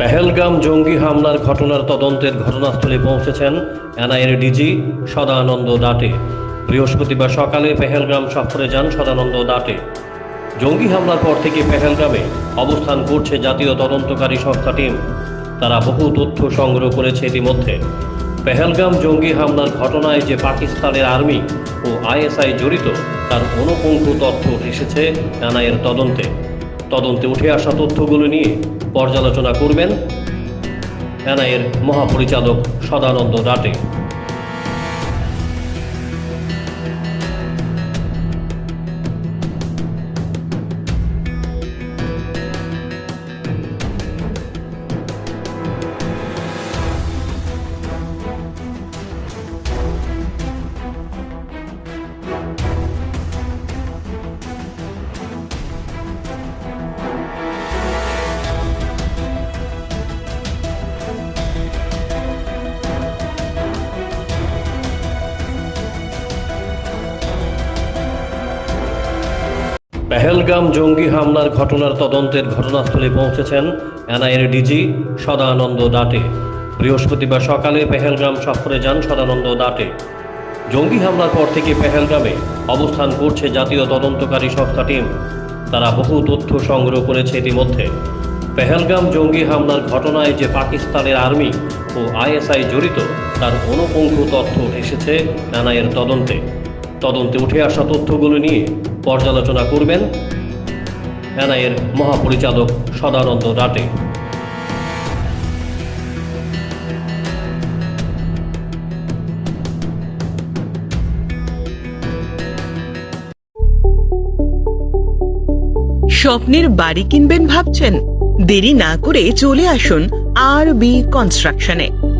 পেহেলগাম জঙ্গি হামলার ঘটনার তদন্তের ঘটনাস্থলে পৌঁছেছেন এনআইএর ডিজি সদানন্দ দাটে। বৃহস্পতিবার সকালে পেহেলগ্রাম সফরে যান সদানন্দ দাটে। জঙ্গি হামলার পর থেকে পেহেলগ্রামে অবস্থান করছে জাতীয় তদন্তকারী সংস্থা টিম। তারা বহু তথ্য সংগ্রহ করেছে ইতিমধ্যে। পেহেলগাম জঙ্গি হামলার ঘটনায় যে পাকিস্তানের আর্মি ও আইএসআই জড়িত, তার অনুপঙ্খ তথ্য এসেছে এনআইএর তদন্তে। তদন্তে উঠে আসা তথ্যগুলো নিয়ে পর্যালোচনা করবেন এনআইএর মহাপরিচালক সদানন্দ দাটে। পেহেলগাম জঙ্গি হামলার ঘটনার তদন্তের ঘটনাস্থলে পৌঁছেছেন এনআইএর ডিজি সদানন্দ দাটে। বৃহস্পতিবার সকালে পেহেলগ্রাম সফরে যান সদানন্দ দাটে। জঙ্গি হামলার পর থেকে পেহেলগ্রামে অবস্থান করছে জাতীয় তদন্তকারী সংস্থা টিম। তারা বহু তথ্য সংগ্রহ করেছে ইতিমধ্যে। পেহেলগাম জঙ্গি হামলার ঘটনায় যে পাকিস্তানের আর্মি ও আইএসআই জড়িত, তার অনুপঙ্খ তথ্য এসেছে এনআইএর তদন্তে। তদন্তে উঠে আসা তথ্যগুলো নিয়ে পর্যালোচনা করবেন এনআইএর মহাপরিচালক সদানন্দ দাটে স্বপ্নের বাড়ি কিনবেন ভাবছেন? দেরি না করে চলে আসুন আর বি কনস্ট্রাকশনে।